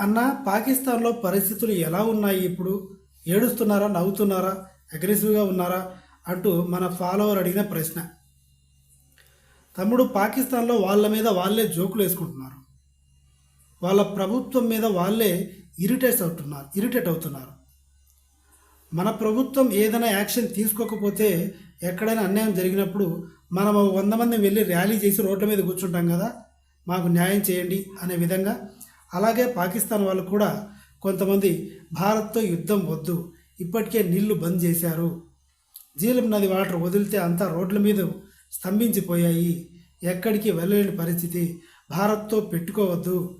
అన్న పాకిస్తాన్లో పరిస్థితులు ఎలా ఉన్నాయి ఇప్పుడు? ఏడుస్తున్నారా? నవ్వుతున్నారా? అగ్రెసివ్గా ఉన్నారా? అంటూ మన ఫాలోవర్ అడిగిన ప్రశ్న. తమ్ముడు పాకిస్తాన్లో వాళ్ళ మీద వాళ్ళే జోకులు వేసుకుంటున్నారు. వాళ్ళ ప్రభుత్వం మీద వాళ్ళే ఇరిటేట్ అవుతున్నారు ఇరిటేట్ అవుతున్నారు. మన ప్రభుత్వం ఏదైనా యాక్షన్ తీసుకోకపోతే ఎక్కడైనా అన్యాయం జరిగినప్పుడు మనం వంద మంది వెళ్ళి ర్యాలీ చేసి రోడ్ల మీద కూర్చుంటాం కదా? మాకు న్యాయం చేయండి అనే విధంగా అలాగే పాకిస్తాన్ వాళ్ళు కూడా కొంతమంది భారత్తో యుద్ధం వద్దు ఇప్పటికే నీళ్ళు బంద్ చేశారు. జీలం నది వాటర్ వదిలితే అంతా రోడ్ల మీద స్తంభించిపోయాయి. ఎక్కడికి వెళ్ళలేని పరిస్థితి. భారత్తో పెట్టుకోవద్దు.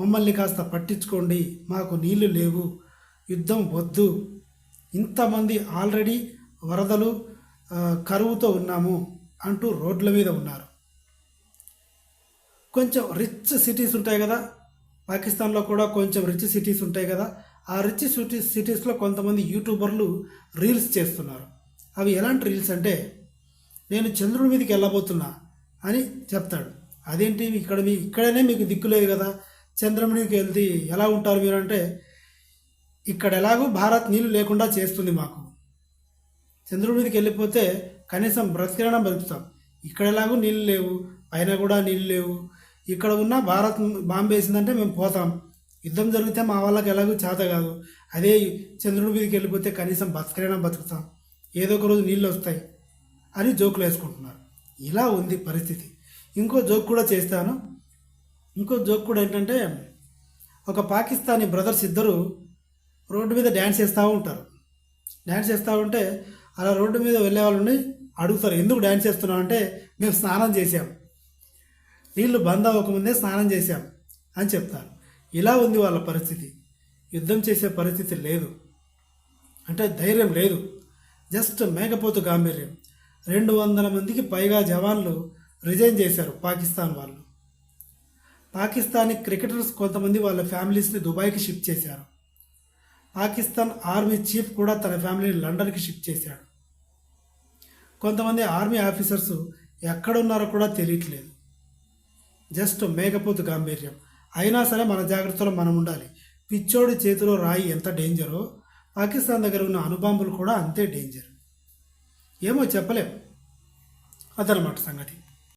మమ్మల్ని కాస్త పట్టించుకోండి. మాకు నీళ్ళు లేవు. యుద్ధం వద్దు. ఇంతమంది ఆల్రెడీ వరదలు కరువుతో ఉన్నాము అంటూ రోడ్ల మీద ఉన్నారు. కొంచెం రిచ్ సిటీస్ ఉంటాయి కదా పాకిస్తాన్లో కూడా కొంచెం రిచ్ సిటీస్ ఉంటాయి కదా ఆ రిచ్ సిటీ సిటీస్లో కొంతమంది యూట్యూబర్లు రీల్స్ చేస్తున్నారు. అవి ఎలాంటి రీల్స్ అంటే నేను చంద్రుడి మీదకి వెళ్ళబోతున్నా అని చెప్తాడు. అదేంటి ఇక్కడ మీ ఇక్కడనే మీకు దిక్కు లేదు కదా చంద్రుడికి వెళ్తే ఎలా ఉంటారు మీరు అంటే ఇక్కడ ఎలాగో భారత్ నీళ్ళు లేకుండా చేస్తుంది మాకు. చంద్రుడి మీదకి వెళ్ళిపోతే కనీసం బ్రతికినా బ్రతుకుతాం. ఇక్కడ ఎలాగో నీళ్ళు లేవు పైన కూడా నీళ్ళు లేవు ఇక్కడ ఉన్న భారత్ బాంబు వేసిందంటే మేము పోతాం. యుద్ధం జరిగితే మా వాళ్ళకి ఎలాగో చేత కాదు. అదే చంద్రుడి మీదకి వెళ్ళిపోతే కనీసం బతకరైనా బతుకుతాం. ఏదో ఒక రోజు నీళ్ళు వస్తాయి అని జోకులు వేసుకుంటున్నారు. ఇలా ఉంది పరిస్థితి. ఇంకో జోక్ కూడా చేస్తాను. ఇంకో జోక్ కూడా ఏంటంటే ఒక పాకిస్తానీ బ్రదర్స్ ఇద్దరు రోడ్డు మీద డ్యాన్స్ చేస్తూ ఉంటారు. డ్యాన్స్ చేస్తూ ఉంటే అలా రోడ్డు మీద వెళ్ళే వాళ్ళని అడుగుతారు ఎందుకు డ్యాన్స్ చేస్తున్నావు? అంటే మేము స్నానం చేసాం నీళ్ళు బంద్ అవ్వకముందే స్నానం చేశాం అని చెప్తారు. ఇలా ఉంది వాళ్ళ పరిస్థితి. యుద్ధం చేసే పరిస్థితి లేదు. అంటే ధైర్యం లేదు. జస్ట్ మేకపోతు గాంభీర్యం. రెండు వందల మందికి పైగా జవాన్లు రిజైన్ చేశారు పాకిస్తాన్ వాళ్ళు. పాకిస్తానీ క్రికెటర్స్ కొంతమంది వాళ్ళ ఫ్యామిలీస్ని దుబాయ్కి షిఫ్ట్ చేశారు. పాకిస్తాన్ ఆర్మీ చీఫ్ కూడా తన ఫ్యామిలీని లండన్కి షిఫ్ట్ చేశాడు. కొంతమంది ఆర్మీ ఆఫీసర్స్ ఎక్కడున్నారో కూడా తెలియట్లేదు. జస్ట్ మేకపోతు గాంభీర్యం. అయినా సరే మన జాగ్రత్తలో మనం ఉండాలి. పిచ్చోడి చేతిలో రాయి ఎంత డేంజరో పాకిస్తాన్ దగ్గర ఉన్న అణుబాంబులు కూడా అంతే డేంజర్. ఏమో చెప్పలేం. అదనమాట సంగతి.